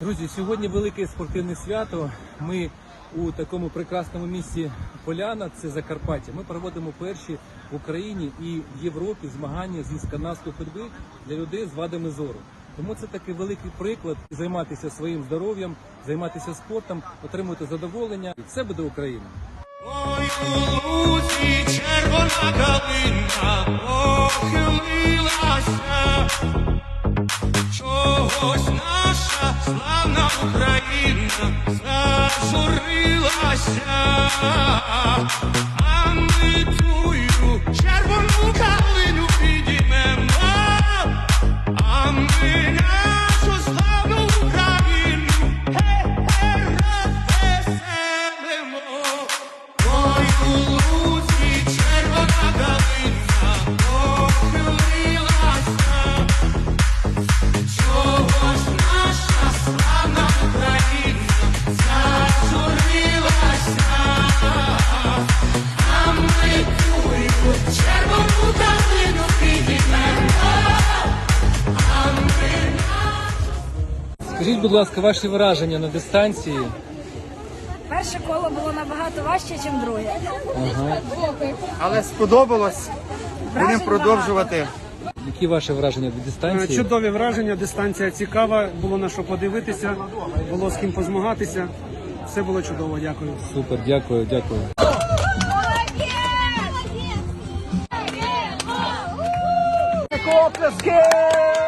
Друзі, сьогодні велике спортивне свято. Ми у такому прекрасному місті Поляна, це Закарпаття. Ми проводимо перші в Україні і в Європі змагання зі сканастої ходьби для людей з вадами зору. Тому це такий великий приклад займатися своїм здоров'ям, займатися спортом, отримувати задоволення. І все буде Україна. Ой, наша славна Україна зажурилася, Скажіть, будь ласка, ваші враження на дистанції? Перше коло було набагато важче, ніж друге. Але сподобалось. Будемо Вражень продовжувати. Які ваші враження від Е, дистанції? Чудові враження, дистанція цікава, було на що подивитися, було з ким позмагатися. Все було чудово, дякую. Супер, дякую, дякую. Молодець! Оплески!